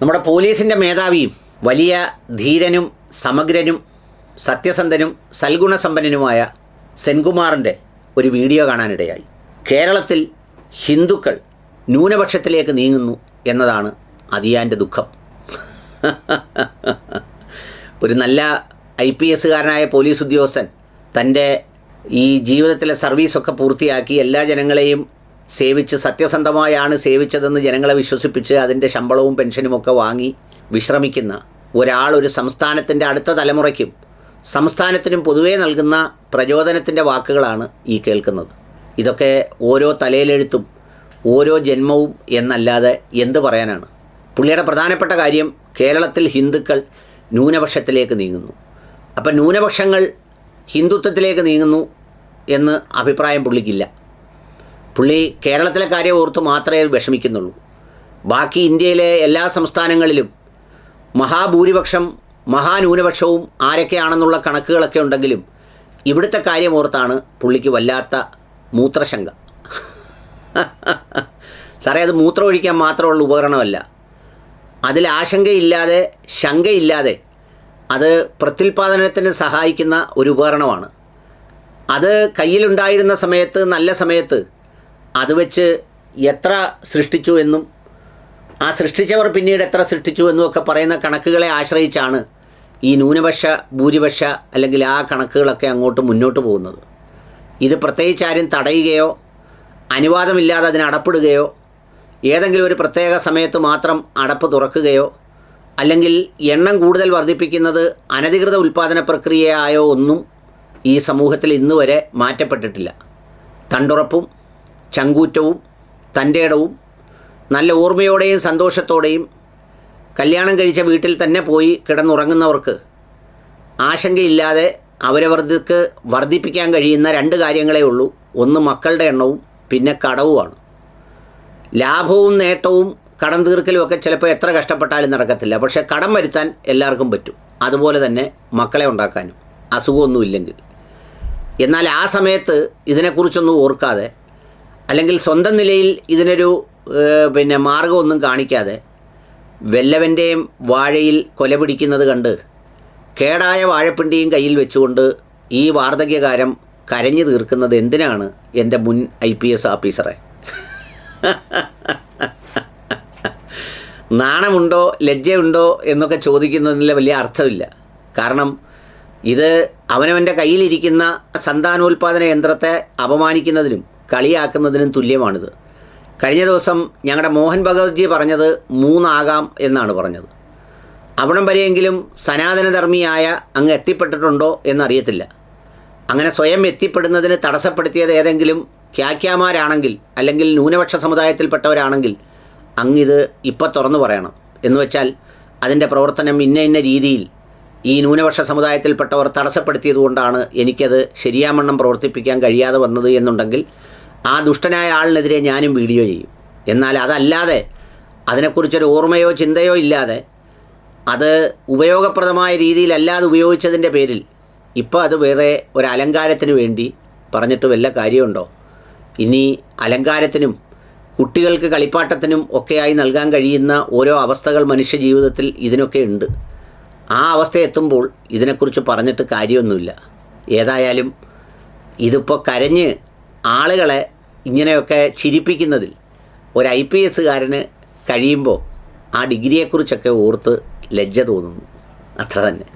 നമ്മുടെ പോലീസിന്റെ മേധാവിയും വലിയ ധീരനും സമഗ്രനും സത്യസന്ധനും സൽഗുണസമ്പന്നനുമായ സെൻകുമാറിന്റെ ഒരു വീഡിയോ കാണാനിടയായി. കേരളത്തിൽ ഹിന്ദുക്കൾ ന്യൂനപക്ഷത്തിലേക്ക് നീങ്ങുന്നു എന്നതാണ് അതിയാന്റെ ദുഃഖം. ഒരു നല്ല ഐ പി എസ്സുകാരനായ പോലീസ് ഉദ്യോഗസ്ഥൻ തന്റെ ഈ ജീവിതത്തിലെ സർവീസൊക്കെ പൂർത്തിയാക്കി എല്ലാ ജനങ്ങളെയും സേവിച്ച് സത്യസന്ധമായാണ് സേവിച്ചതെന്ന് ജനങ്ങളെ വിശ്വസിപ്പിച്ച് അതിന്റെ ശമ്പളവും പെൻഷനും ഒക്കെ വാങ്ങി വിശ്രമിക്കുന്ന ഒരാൾ ഒരു സംസ്ഥാനത്തിന്റെ അടുത്ത തലമുറയ്ക്കും സംസ്ഥാനത്തിനും പൊതുവേ നൽകുന്ന പ്രചോദനത്തിന്റെ വാക്കുകളാണ് ഈ കേൾക്കുന്നത്. ഇതൊക്കെ ഓരോ തലയിലെഴുത്തും ഓരോ ജന്മവും എന്നല്ലാതെ എന്ത് പറയാനാണ്? പുള്ളിയുടെ പ്രധാനപ്പെട്ട കാര്യം കേരളത്തിൽ ഹിന്ദുക്കൾ ന്യൂനപക്ഷത്തിലേക്ക് നീങ്ങുന്നു. അപ്പം ന്യൂനപക്ഷങ്ങൾ ഹിന്ദുത്വത്തിലേക്ക് നീങ്ങുന്നു എന്ന് അഭിപ്രായം പുള്ളിക്കില്ല. പുള്ളി കേരളത്തിലെ കാര്യം ഓർത്ത് മാത്രമേ വിഷമിക്കുന്നുള്ളൂ. ബാക്കി ഇന്ത്യയിലെ എല്ലാ സംസ്ഥാനങ്ങളിലും മഹാഭൂരിപക്ഷം മഹാന്യൂനപക്ഷവും ആരൊക്കെയാണെന്നുള്ള കണക്കുകളൊക്കെ ഉണ്ടെങ്കിലും ഇവിടുത്തെ കാര്യം ഓർത്താണ് പുള്ളിക്ക് വല്ലാത്ത മൂത്രശങ്ക. സാറേ അത് മൂത്രം ഒഴിക്കാൻ മാത്രമുള്ള ഉപകരണമല്ല. അതിൽ ആശങ്കയില്ലാതെ ശങ്കയില്ലാതെ അത് പ്രത്യുൽപാദനത്തിന് സഹായിക്കുന്ന ഒരു ഉപകരണമാണ്. അത് കയ്യിലുണ്ടായിരുന്ന സമയത്ത് നല്ല സമയത്ത് അത് വെച്ച് എത്ര സൃഷ്ടിച്ചു എന്നും ആ സൃഷ്ടിച്ചവർ പിന്നീട് എത്ര സൃഷ്ടിച്ചു എന്നും ഒക്കെ പറയുന്ന കണക്കുകളെ ആശ്രയിച്ചാണ് ഈ ന്യൂനപക്ഷ ഭൂരിപക്ഷ അല്ലെങ്കിൽ ആ കണക്കുകളൊക്കെ അങ്ങോട്ട് മുന്നോട്ട് പോകുന്നത്. ഇത് പ്രത്യേകിച്ച് ആരും തടയുകയോ അനുവാദമില്ലാതെ അതിന് അടപ്പിടുകയോ ഏതെങ്കിലും ഒരു പ്രത്യേക സമയത്ത് മാത്രം അടപ്പ് തുറക്കുകയോ അല്ലെങ്കിൽ എണ്ണം കൂടുതൽ വർദ്ധിപ്പിക്കുന്നത് അനധികൃത ഉൽപ്പാദന പ്രക്രിയയായോ ഒന്നും ഈ സമൂഹത്തിൽ ഇന്നുവരെ മാറ്റപ്പെട്ടിട്ടില്ല. തണ്ടുറപ്പും ചങ്കൂറ്റവും തന്റെ ഇടവും നല്ല ഓർമ്മയോടെയും സന്തോഷത്തോടെയും കല്യാണം കഴിച്ച വീട്ടിൽ തന്നെ പോയി കിടന്നുറങ്ങുന്നവർക്ക് ആശങ്കയില്ലാതെ അവരവർക്ക് വർദ്ധിപ്പിക്കാൻ കഴിയുന്ന രണ്ട് കാര്യങ്ങളേ ഉള്ളൂ. ഒന്ന് മക്കളുടെ എണ്ണവും പിന്നെ കടവുമാണ്. ലാഭവും നേട്ടവും കടം തീർക്കലും ഒക്കെ ചിലപ്പോൾ എത്ര കഷ്ടപ്പെട്ടാലും നടക്കത്തില്ല. പക്ഷേ കടം വരുത്താൻ എല്ലാവർക്കും പറ്റും. അതുപോലെ തന്നെ മക്കളെ ഉണ്ടാക്കാനും. അസുഖമൊന്നുമില്ലെങ്കിൽ. എന്നാൽ ആ സമയത്ത് ഇതിനെക്കുറിച്ചൊന്നും ഓർക്കാതെ അല്ലെങ്കിൽ സ്വന്തം നിലയിൽ ഇതിനൊരു പിന്നെ മാർഗമൊന്നും കാണിക്കാതെ വെല്ലവന്റെയും വാഴയിൽ കൊല പിടിക്കുന്നത് കണ്ട് കേടായ വാഴപ്പിണ്ടിയും കയ്യിൽ വെച്ചുകൊണ്ട് ഈ വാർദ്ധക്യകാരം കരഞ്ഞു തീർക്കുന്നത് എന്തിനാണ് എന്റെ മുൻ ഐ പി എസ് ഓഫീസറെ? നാണമുണ്ടോ ലജ്ജയുണ്ടോ എന്നൊക്കെ ചോദിക്കുന്നതിൽ വലിയ അർത്ഥമില്ല. കാരണം ഇത് അവനവന്റെ കയ്യിലിരിക്കുന്ന സന്താനോൽപാദന യന്ത്രത്തെ അപമാനിക്കുന്നതിനും കളിയാക്കുന്നതിനും തുല്യമാണിത്. കഴിഞ്ഞ ദിവസം ഞങ്ങളുടെ മോഹൻ ഭഗവത്ജി പറഞ്ഞത് മൂന്നാകാം എന്നാണ് പറഞ്ഞത്. അവിടം വരെയെങ്കിലും സനാതനധർമ്മിയായ അങ്ങ് എത്തിപ്പെട്ടിട്ടുണ്ടോ എന്നറിയത്തില്ല. അങ്ങനെ സ്വയം എത്തിപ്പെടുന്നതിന് തടസ്സപ്പെടുത്തിയത് ഏതെങ്കിലും ക്യാക്യാമാരാണെങ്കിൽ അല്ലെങ്കിൽ ന്യൂനപക്ഷ സമുദായത്തിൽപ്പെട്ടവരാണെങ്കിൽ അങ്ങിത് ഇപ്പം തുറന്നു പറയണം. എന്ന് വെച്ചാൽ അതിന്റെ പ്രവർത്തനം ഇന്ന ഇന്ന രീതിയിൽ ഈ ന്യൂനപക്ഷ സമുദായത്തിൽപ്പെട്ടവർ തടസ്സപ്പെടുത്തിയതുകൊണ്ടാണ് എനിക്കത് ശരിയാമണ്ണം പ്രവർത്തിപ്പിക്കാൻ കഴിയാതെ വന്നത് എന്നുണ്ടെങ്കിൽ ആ ദുഷ്ടനായ ആളിനെതിരെ ഞാനും വീഡിയോ ചെയ്യും. എന്നാൽ അതല്ലാതെ അതിനെക്കുറിച്ചൊരു ഓർമ്മയോ ചിന്തയോ ഇല്ലാതെ അത് ഉപയോഗപ്രദമായ രീതിയിലല്ലാതെ ഉപയോഗിച്ചതിന്റെ പേരിൽ ഇപ്പോൾ അത് വേറെ ഒരു അലങ്കാരത്തിന് വേണ്ടി പറഞ്ഞിട്ട് വല്ല കാര്യമുണ്ടോ? ഇനി അലങ്കാരത്തിനും കുട്ടികൾക്ക് കളിപ്പാട്ടത്തിനും ഒക്കെയായി നൽകാൻ കഴിയുന്ന ഓരോ അവസ്ഥകൾ മനുഷ്യ ജീവിതത്തിൽ ഇതിനൊക്കെ ഉണ്ട്. ആ അവസ്ഥ എത്തുമ്പോൾ ഇതിനെക്കുറിച്ച് പറഞ്ഞിട്ട് കാര്യമൊന്നുമില്ല. ഏതായാലും ഇതിപ്പോൾ കരഞ്ഞ് ആളുകളെ ഇങ്ങനെയൊക്കെ ചിരിപ്പിക്കുന്നതിൽ ഒരു ഐ പി എസ്സുകാരന് കഴിയുമ്പോൾ ആ ഡിഗ്രിയെക്കുറിച്ചൊക്കെ ഓർത്ത് ലജ്ജ തോന്നുന്നു. അത്ര തന്നെ.